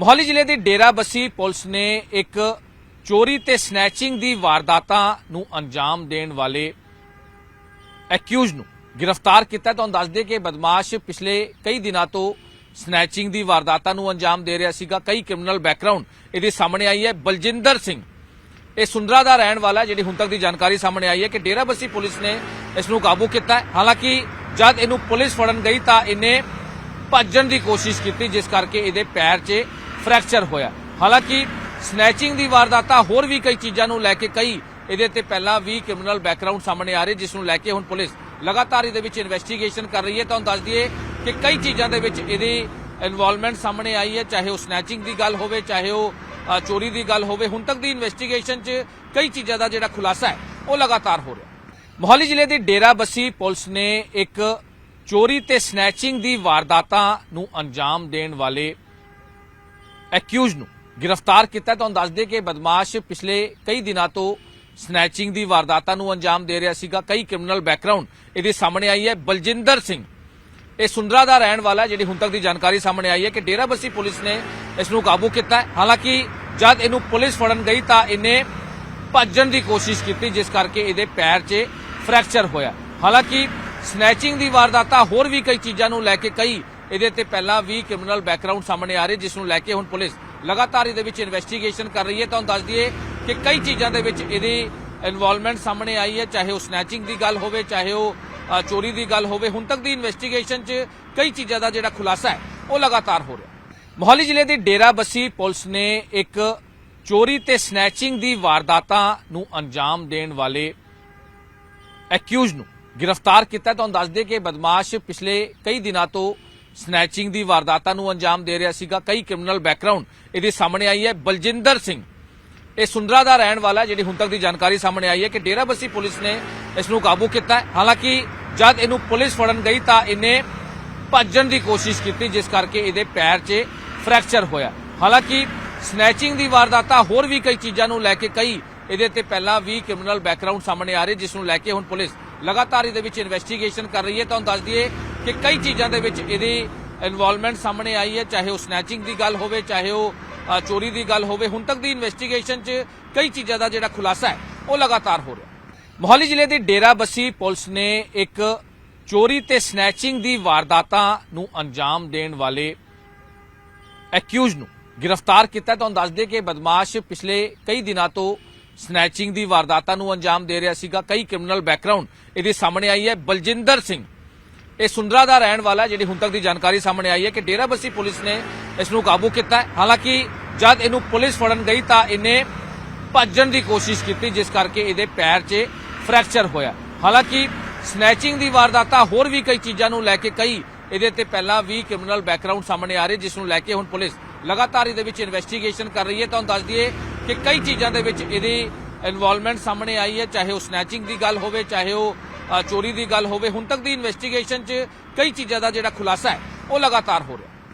ਮੋਹਾਲੀ ਜ਼ਿਲ੍ਹੇ ਦੀ ਡੇਰਾਬੱਸੀ ਪੁਲਿਸ ਨੇ ਇੱਕ ਚੋਰੀ ਤੇ ਸਨੈਚਿੰਗ ਦੀ ਵਾਰਦਾਤਾਂ ਨੂੰ ਅੰਜਾਮ ਦੇਣ ਵਾਲੇ ਐਕਿਊਜ਼ ਨੂੰ ਗ੍ਰਿਫਤਾਰ ਕੀਤਾ। ਤੁਹਾਨੂੰ ਦੱਸ ਦੇ ਕਿ ਬਦਮਾਸ਼ ਪਿਛਲੇ ਕਈ ਦਿਨਾਂ ਤੋਂ ਸਨੈਚਿੰਗ ਦੀ ਵਾਰਦਾਤਾਂ ਨੂੰ ਅੰਜਾਮ ਦੇ ਰਿਹਾ ਸੀਗਾ। ਕਈ ਕ੍ਰਿਮੀਨਲ ਬੈਕਗ੍ਰਾਉਂਡ ਇਹਦੇ ਸਾਹਮਣੇ ਆਈ ਹੈ। ਬਲਜਿੰਦਰ ਸਿੰਘ, ਇਹ ਸੁੰਦਰਾ ਦਾ ਰਹਿਣ ਵਾਲਾ, ਜਿਹੜੀ ਹੁਣ ਤੱਕ ਦੀ ਜਾਣਕਾਰੀ ਸਾਹਮਣੇ ਆਈ ਹੈ ਕਿ ਡੇਰਾਬੱਸੀ ਪੁਲਿਸ ਨੇ ਇਸ ਨੂੰ ਕਾਬੂ ਕੀਤਾ ਹਾਲਾਂਕਿ ਜਦ ਇਹਨੂੰ ਪੁਲਿਸ ਫੜਨ ਗਈ ਤਾਂ ਇਹਨੇ ਭੱਜਣ ਦੀ ਕੋਸ਼ਿਸ਼ ਕੀਤੀ, ਜਿਸ ਕਰਕੇ ਇਹਦੇ ਪੈਰ 'ਚ ਫ੍ਰੈਕਚਰ ਹੋਇਆ। ਹਾਲਾਂਕਿ ਸਨੈਚਿੰਗ ਦੀ ਵਾਰਦਾਤਾਂ ਹੋਰ ਵੀ ਕਈ ਚੀਜ਼ਾਂ ਨੂੰ ਲੈ ਕੇ ਕਈ ਇਹਦੇ ਤੇ ਪਹਿਲਾਂ ਵੀ ਕ੍ਰਿਮੀਨਲ ਬੈਕਗ੍ਰਾਉਂਡ ਸਾਹਮਣੇ ਆ ਰਹੇ, ਜਿਸ ਨੂੰ ਲੈ ਕੇ ਹੁਣ ਪੁਲਿਸ ਲਗਾਤਾਰ ਇਹਦੇ ਵਿੱਚ ਇਨਵੈਸਟੀਗੇਸ਼ਨ ਕਰ ਰਹੀ ਹੈ। ਤੁਹਾਨੂੰ ਦੱਸ ਦਈਏ ਕਿ ਕਈ ਚੀਜ਼ਾਂ ਦੇ ਵਿੱਚ ਇਹਦੀ ਇਨਵੋਲਵਮੈਂਟ ਸਾਹਮਣੇ ਆਈ ਹੈ, ਚਾਹੇ ਉਹ ਸਨੈਚਿੰਗ ਦੀ ਗੱਲ ਹੋਵੇ, ਚਾਹੇ ਉਹ ਚੋਰੀ ਦੀ ਗੱਲ ਹੋਵੇ। ਹੁਣ ਤੱਕ ਦੀ ਇਨਵੈਸਟੀਗੇਸ਼ਨ 'ਚ ਕਈ ਚੀਜ਼ਾਂ ਦਾ ਜਿਹੜਾ ਖੁਲਾਸਾ ਹੈ, ਉਹ ਲਗਾਤਾਰ ਹੋ ਰਿਹਾ। ਮੋਹਾਲੀ ਜ਼ਿਲ੍ਹੇ ਦੀ ਡੇਰਾ ਬੱਸੀ ਪੁਲਿਸ ਨੇ ਇੱਕ ਚੋਰੀ ਤੇ ਸਨੈਚਿੰਗ ਦੀ ਵਾਰਦਾਤਾਂ ਨੂੰ ਅੰਜਾਮ ਦੇਣ ਵਾਲੇ ਐਕਿਊਜ਼ ਨੂੰ ਗ੍ਰਿਫਤਾਰ ਕੀਤਾ ਤੁਹਾਨੂੰ ਦੱਸ ਦੇ ਕਿ ਬਦਮਾਸ਼ ਪਿਛਲੇ ਕਈ ਦਿਨਾਂ ਤੋਂ ਸਨੈਚਿੰਗ ਦੀ ਵਾਰਦਾਤਾਂ ਨੂੰ ਅੰਜਾਮ ਦੇ ਰਿਹਾ ਸੀਗਾ। ਕਈ ਕ੍ਰਿਮੀਨਲ ਬੈਕਗ੍ਰਾਉਂਡ ਇਹਦੇ ਸਾਹਮਣੇ ਆਈ ਹੈ। ਬਲਜਿੰਦਰ ਸਿੰਘ, ਇਹ ਸੁੰਦਰਾ ਦਾ ਰਹਿਣ ਵਾਲਾ ਜਿਹੜੀ ਹੁਣ ਤੱਕ ਦੀ ਜਾਣਕਾਰੀ ਸਾਹਮਣੇ ਆਈ ਹੈ ਕਿ ਡੇਰਾਬੱਸੀ ਪੁਲਿਸ ਨੇ ਇਸ ਨੂੰ ਕਾਬੂ ਕੀਤਾ ਹਾਲਾਂਕਿ ਜਦ ਇਹਨੂੰ ਪੁਲਿਸ ਫੜਨ ਗਈ ਤਾਂ ਇਹਨੇ ਭੱਜਣ ਦੀ ਕੋਸ਼ਿਸ਼ ਕੀਤੀ, ਜਿਸ ਕਰਕੇ ਇਹਦੇ ਪੈਰ 'ਚ ਫ੍ਰੈਕਚਰ ਹੋਇਆ। ਹਾਲਾਂਕਿ ਸਨੈਚਿੰਗ ਦੀ ਵਾਰਦਾਤਾਂ ਹੋਰ ਵੀ ਕਈ ਚੀਜ਼ਾਂ ਨੂੰ ਲੈ ਕੇ ਕਈ ਇਹਦੇ ਤੇ ਪਹਿਲਾਂ ਵੀ ਕ੍ਰਿਮੀਨਲ ਬੈਕਗ੍ਰਾਉਂਡ ਸਾਹਮਣੇ ਆ ਰਹੇ, ਜਿਸ ਨੂੰ ਲੈ ਕੇ ਹੁਣ ਪੁਲਿਸ ਲਗਾਤਾਰ ਇਹਦੇ ਵਿੱਚ ਇਨਵੈਸਟੀਗੇਸ਼ਨ ਕਰ ਰਹੀ ਹੈ। ਤੁਹਾਨੂੰ ਦੱਸ ਦਈਏ ਕਿ ਕਈ ਚੀਜ਼ਾਂ ਦੇ ਵਿੱਚ ਇਹਦੀ ਇਨਵੋਲਵਮੈਂਟ ਸਾਹਮਣੇ ਆਈ ਹੈ, ਚਾਹੇ ਉਹ ਸਨੈਚਿੰਗ ਦੀ ਗੱਲ ਹੋਵੇ, ਚਾਹੇ ਉਹ ਚੋਰੀ ਦੀ ਗੱਲ ਹੋਵੇ। ਹੁਣ ਤੱਕ ਦੀ ਇਨਵੈਸਟੀਗੇਸ਼ਨ 'ਚ ਕਈ ਚੀਜ਼ਾਂ ਦਾ ਜਿਹੜਾ ਖੁਲਾਸਾ ਹੈ, ਉਹ ਲਗਾਤਾਰ ਹੋ ਰਿਹਾ ਮੋਹਾਲੀ ਜ਼ਿਲ੍ਹੇ ਦੀ ਡੇਰਾ ਬੱਸੀ ਪੁਲਿਸ ਨੇ ਇੱਕ ਚੋਰੀ ਤੇ ਸਨੈਚਿੰਗ ਦੀ ਵਾਰਦਾਤਾਂ ਨੂੰ ਅੰਜਾਮ ਦੇਣ ਵਾਲੇ ਐਕਿਊਜ਼ ਨੂੰ ਗ੍ਰਿਫਤਾਰ ਕੀਤਾ ਤੁਹਾਨੂੰ ਦੱਸ ਦੇ ਕਿ ਬਦਮਾਸ਼ ਪਿਛਲੇ ਕਈ ਦਿਨਾਂ ਤੋਂ ਸਨੈਚਿੰਗ ਦੀ ਵਾਰਦਾਤਾਂ ਨੂੰ ਅੰਜਾਮ ਦੇ ਰਿਹਾ ਸੀਗਾ। ਕਈ ਕ੍ਰਿਮੀਨਲ ਬੈਕਗ੍ਰਾਉਂਡ ਇਹਦੇ ਸਾਹਮਣੇ ਆਈ ਹੈ। ਬਲਜਿੰਦਰ ਸਿੰਘ, ਇਹ ਸੁੰਦਰਾ ਦਾ ਰਹਿਣ ਵਾਲਾ ਜਿਹੜੀ ਹੁਣ ਤੱਕ ਦੀ ਜਾਣਕਾਰੀ ਸਾਹਮਣੇ ਆਈ ਹੈ ਕਿ ਡੇਰਾ ਪੁਲਿਸ ਨੇ ਇਸ ਨੂੰ ਕਾਬੂ ਕੀਤਾ ਹੈ। ਹਾਲਾਂਕਿ ਜਦ ਇਹਨੂੰ ਪੁਲਿਸ ਫੜਨ ਗਈ ਤਾਂ ਇਹਨੇ ਭੱਜਣ ਦੀ ਕੋਸ਼ਿਸ਼ ਕੀਤੀ, ਜਿਸ ਕਰਕੇ ਇਹਦੇ ਪੈਰ 'ਚ ਫ੍ਰੈਕਚਰ ਹੋਇਆ। ਹਾਲਾਂਕਿ ਸਨੈਚਿੰਗ ਦੀ ਵਾਰਦਾਤਾਂ ਹੋਰ ਵੀ ਕਈ ਚੀਜ਼ਾਂ ਨੂੰ ਲੈ ਕੇ ਕਈ ਇਹਦੇ ਤੇ ਪਹਿਲਾਂ ਵੀ ਕ੍ਰਿਮੀਨਲ ਬੈਕਗ੍ਰਾਉਂਡ ਸਾਹਮਣੇ ਆ ਰਹੇ, ਜਿਸ ਨੂੰ ਲੈ ਕੇ ਹੁਣ ਪੁਲਿਸ ਲਗਾਤਾਰ ਇਹਦੇ ਵਿੱਚ ਇਨਵੈਸਟੀਗੇਸ਼ਨ ਕਰ ਰਹੀ ਹੈ। ਤੁਹਾਨੂੰ ਦੱਸ ਦਈਏ ਕਿ ਕਈ ਚੀਜ਼ਾਂ ਦੇ ਵਿੱਚ ਇਹਦੀ ਇਨਵੋਲਵਮੈਂਟ ਸਾਹਮਣੇ ਆਈ ਹੈ, ਚਾਹੇ ਉਹ ਸਨੈਚਿੰਗ ਦੀ ਗੱਲ ਹੋਵੇ, ਚਾਹੇ ਉਹ ਚੋਰੀ ਦੀ ਗੱਲ ਹੋਵੇ, ਹੁਣ ਤੱਕ ਦੀ ਇਨਵੈਸਟੀਗੇਸ਼ਨ 'ਚ ਕਈ ਚੀਜ਼ਾਂ ਦਾ ਜਿਹੜਾ ਖੁਲਾਸਾ ਹੈ, ਉਹ ਲਗਾਤਾਰ ਹੋ ਰਿਹਾ ਮੋਹਾਲੀ ਜ਼ਿਲ੍ਹੇ ਦੀ ਡੇਰਾ ਬੱਸੀ ਪੁਲਿਸ ਨੇ ਇੱਕ ਚੋਰੀ ਤੇ ਸਨੈਚਿੰਗ ਦੀ ਵਾਰਦਾਤਾਂ ਨੂੰ ਅੰਜਾਮ ਦੇਣ ਵਾਲੇ ਐਕਿਊਜ਼ ਨੂੰ ਗ੍ਰਿਫਤਾਰ ਕੀਤਾ ਤੁਹਾਨੂੰ ਦੱਸ ਦੇ ਕਿ ਬਦਮਾਸ਼ ਪਿਛਲੇ ਕਈ ਦਿਨਾਂ ਤੋਂ ਸਨੈਚਿੰਗ ਦੀ ਵਾਰਦਾਤਾਂ ਨੂੰ ਅੰਜਾਮ ਦੇ ਰਿਹਾ ਸੀਗਾ। ਕਈ ਕ੍ਰਿਮੀਨਲ ਬੈਕਗ੍ਰਾਉਂਡ ਇਹਦੇ ਸਾਹਮਣੇ ਆਈ ਹੈ। ਬਲਜਿੰਦਰ ਸਿੰਘ ਇਹ ਸੁੰਦਰਾ ਦਾ ਰਹਿਣ ਵਾਲਾ ਜਿਹੜੀ ਹੁਣ ਤੱਕ ਦੀ ਜਾਣਕਾਰੀ ਸਾਹਮਣੇ ਆਈ ਹੈ ਕਿ ਡੇਰਾ ਪੁਲਿਸ ਨੇ ਇਸ ਨੂੰ ਕਾਬੂ ਕੀਤਾ ਹੈ। ਹਾਲਾਂਕਿ, ਜਦ ਇਹਨੂੰ ਪੁਲਿਸ ਫੜਨ ਗਈ ਤਾਂ ਇਹਨੇ ਭੱਜਣ ਦੀ ਕੋਸ਼ਿਸ਼ ਕੀਤੀ, ਜਿਸ ਕਰਕੇ ਇਹਦੇ ਪੈਰ 'ਚ ਫ੍ਰੈਕਚਰ ਹੋਇਆ। ਹਾਲਾਂਕਿ, ਸਨੈਚਿੰਗ ਦੀ ਵਾਰਦਾਤਾਂ ਹੋਰ ਵੀ ਕਈ ਚੀਜ਼ਾਂ ਨੂੰ ਲੈ ਕੇ ਕਈ ਇਹਦੇ ਤੇ ਪਹਿਲਾਂ ਵੀ ਕ੍ਰਿਮੀਨਲ ਬੈਕਗ੍ਰਾਉਂਡ ਸਾਹਮਣੇ ਆ ਰਹੇ, ਜਿਸ ਨੂੰ ਲੈ ਕੇ ਹੁਣ ਪੁਲਿਸ ਲਗਾਤਾਰ ਇਹਦੇ ਵਿੱਚ ਇਨਵੈਸਟੀਗੇਸ਼ਨ ਕਰ ਰਹੀ ਹੈ। ਤੁਹਾਨੂੰ ਦੱਸ ਦਈਏ ਕਿ ਕਈ ਚੀਜ਼ਾਂ ਦੇ ਵਿੱਚ ਇਹਦੀ ਇਨਵੋਲਵਮੈਂਟ ਸਾਹਮਣੇ ਆਈ ਹੈ, ਚਾਹੇ ਉਹ ਸਨੈਚਿੰਗ ਦੀ ਗੱਲ ਹੋਵੇ, ਚਾਹੇ ਉਹ ਚੋਰੀ ਦੀ ਗੱਲ ਹੋਵੇ, ਹੁਣ ਤੱਕ ਦੀ ਇਨਵੈਸਟੀਗੇਸ਼ਨ 'ਚ ਕਈ ਚੀਜ਼ਾਂ ਦਾ ਜਿਹੜਾ ਖੁਲਾਸਾ ਹੈ, ਉਹ ਲਗਾਤਾਰ ਹੋ ਰਿਹਾ।